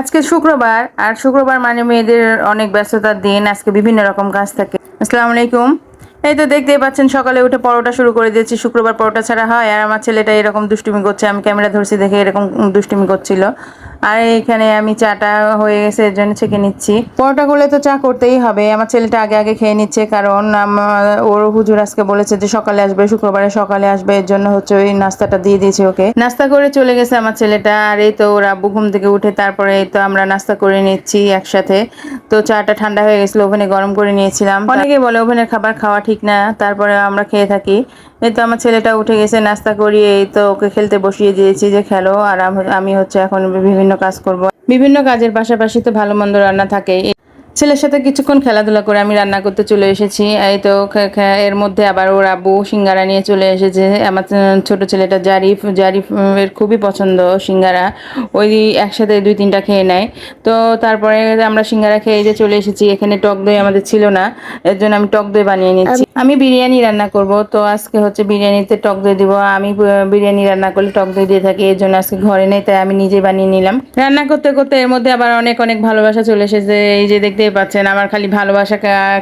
আজকে শুক্রবার, আর শুক্রবার মানে মেয়েদের অনেক ব্যস্ততার দিন, আজকে বিভিন্ন রকম কাজ থাকে। আসসালামু আলাইকুম। এই তো দেখতেই পাচ্ছেন, সকালে উঠে পরোটা শুরু করে দিয়েছি। শুক্রবার পরোটা ছাড়া হয়, আর আমার ছেলেটা এরকম দুষ্টুমি করছে, আমি ক্যামেরা ধরছি দেখে এরকম দুষ্টুমি করছিল। আর এখানে আমি চাটা হয়ে গেছে এর জন্য ছেঁকে নিচ্ছি। পরোটা করলে তো চা করতেই হবে। আমার ছেলেটা আগে আগে খেয়ে নিচ্ছে কারণ আমার- ওর হুজুর আজকে বলেছে যে সকালে আসবে শুক্রবারে সকালে আসবে এর জন্য হচ্ছে ওই নাস্তাটা দিয়ে দিয়েছি ওকে। নাস্তা করে চলে গেছে আমার ছেলেটা আর এই তো ওর আব্বু ঘুম থেকে উঠে তারপরে এই তো আমরা নাস্তা করে নিচ্ছি একসাথে। তো চাটা ঠান্ডা হয়ে গেছিল ওভেনে গরম করে নিয়েছিলাম। অনেকে বলে ওভেনের খাবার খাওয়া ঠিক না তারপরে আমরা খেয়ে থাকি। এই তো আমার ছেলেটা উঠে গেছে, নাস্তা করিয়ে এই তো ওকে খেলতে বসিয়ে দিয়েছি যে খেলো, আর আমি হচ্ছে এখন বিভিন্ন কাজ করব। বিভিন্ন কাজের পাশাপাশি তো ভালো মন্দ রান্না থাকে। ছেলের সাথে কিছুক্ষণ খেলাধুলা করে আমি রান্না করতে চলে এসেছি। এই তো এর মধ্যে আবার ওর আব্বু সিঙ্গারা নিয়ে চলে এসেছে। আমার ছোট ছেলেটা জারিফ জারিফ এর খুবই পছন্দ সিঙ্গারা। ওই একসাথে দুই তিনটা খেয়ে নেয়। তো তারপরে আমরা সিঙ্গারা খেয়ে যে চলে এসেছি এখানে টক দই আমাদের ছিল না। এর জন্য আমি টক দই বানিয়ে নিচ্ছি। আমি বিরিয়ানি রান্না করব। তো আজকে হচ্ছে বিরিয়ানিতে টক দই দিব। আমি বিরিয়ানি রান্না করলে টক দই দিয়ে থাকি। এর জন্য আজকে ঘরে নেই তাই আমি নিজে বানিয়ে নিলাম। রান্না করতে করতে এর মধ্যে আবার অনেক অনেক ভালোবাসা চলে এসেছে। এই যে দেখতেই পাচ্ছেন, আমার খালি ভালোবাসা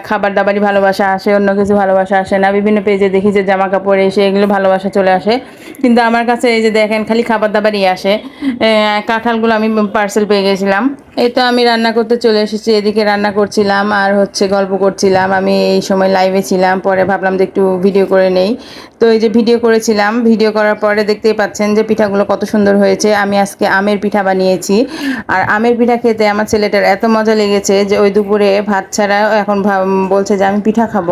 খাবার দাবারই ভালোবাসা আসে, অন্য কিছু ভালোবাসা আসে না। বিভিন্ন পেজে দেখি যে জামা কাপড় এসে এগুলো ভালোবাসা চলে আসে। কিন্তু আমার কাছে এই যে দেখেন, খালি খাবার দাবারই আসে কাঁঠালগুলো আমি পার্সেল পেয়ে গেছিলাম। এই তো আমি রান্না করতে চলে এসেছি, এদিকে রান্না করছিলাম আর হচ্ছে গল্প করছিলাম। আমি এই সময় লাইভে ছিলাম, পরে ভাবলাম যে একটু ভিডিও করে নেই। তো এই যে ভিডিও করেছিলাম ভিডিও করার পরে দেখতেই পাচ্ছেন যে পিঠাগুলো কত সুন্দর হয়েছে। আমি আজকে আমের পিঠা বানিয়েছি। আর আমের পিঠা খেতে আমার ছেলেটার এত মজা লেগেছে যে ওই দুপুরে ভাত ছাড়া এখন বলছে যে আমি পিঠা খাব।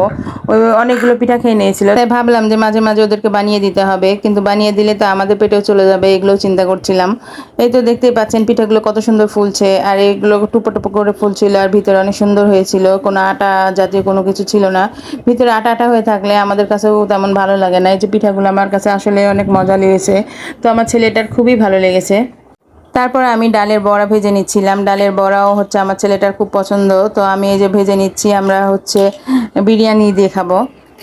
ওই অনেকগুলো পিঠা খেয়ে নিয়েছিল। তাই ভাবলাম যে মাঝে মাঝে ওদেরকে বানিয়ে দিতে হবে। কিন্তু বানিয়ে দিলে তো আমাদের পেটেও চলে যাবে, এগুলোও চিন্তা করছিলাম। এই তো দেখতেই পাচ্ছেন পিঠাগুলো কত সুন্দর ফুলছে। আর এগুলো টুপো টুপো করে ফুলছিল আর ভিতরে অনেক সুন্দর হয়েছিল। কোনো আটা জাতীয় কোনো কিছু ছিল না। ভিতরে আটা আটা হয়ে থাকলে আমাদের কাছেও তেমন ভালো লাগে না। এই যে পিঠাগুলো আমার কাছে আসলে অনেক মজা লেগেছে। তো আমার ছেলেটার খুবই ভালো লেগেছে। তারপর আমি ডালের বড়া ভেজে নিচ্ছিলাম। ডালের বড়াও হচ্ছে আমার ছেলেটার খুব পছন্দ। তো আমি এই যে ভেজে নিচ্ছি, আমরা হচ্ছে বিরিয়ানি দিয়ে খাব।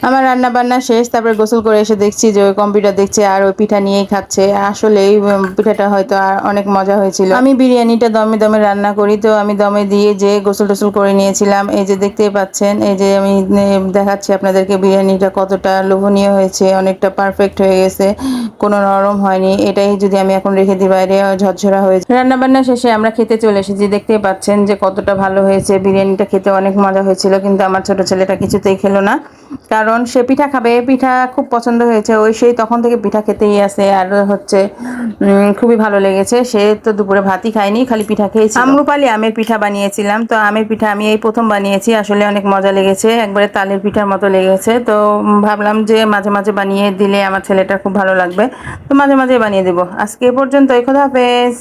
আমার রান্না বান্না শেষ, তারপরে গোসল করে এসে দেখছি যে ওই কম্পিউটার দেখছে আর ওই পিঠা নিয়েই খাচ্ছে। আসলে এই পিঠাটা হয়তো আর অনেক মজা হয়েছিল। আমি বিরিয়ানিটা দমে দমে রান্না করি, তো আমি দমে দিয়ে যে গোসল টোসল করে নিয়েছিলাম, এই যে দেখতেই পাচ্ছেন, এই যে আমি দেখাচ্ছি আপনাদেরকে বিরিয়ানিটা কতটা লোভনীয় হয়েছে, অনেকটা পারফেক্ট হয়ে গেছে, কোনো নরম হয়নি, এটাই যদি আমি এখন রেখে দিই বাইরে ঝরঝরা হয়েছে রান্না বান্না শেষে আমরা খেতে চলে এসেছি, দেখতেই পাচ্ছেন যে কতটা ভালো হয়েছে, বিরিয়ানিটা খেতে অনেক মজা হয়েছিল, কিন্তু আমার ছোট ছেলেটা কিছুতেই খেলো না, কারণ সে পিঠা খাবে, পিঠা খুব পছন্দ হয়েছে। ওই সেই তখন থেকে পিঠা খেতেই আছে আর হচ্ছে খুবই ভালো লেগেছে। সে তো দুপুরে ভাতই খায়নি, খালি পিঠা খেয়েছে আমরুপালি আমের পিঠা বানিয়েছিলাম। তো আমের পিঠা আমি এই প্রথম বানিয়েছি, আসলে অনেক মজা লেগেছে। একবারে তালের পিঠার মতো লেগেছে। তো ভাবলাম যে মাঝে মাঝে বানিয়ে দিলে আমার ছেলেটা খুব ভালো লাগবে। তো মাঝে মাঝে বানিয়ে দেবো। আজকে এ পর্যন্ত এই কথা হাফেজ।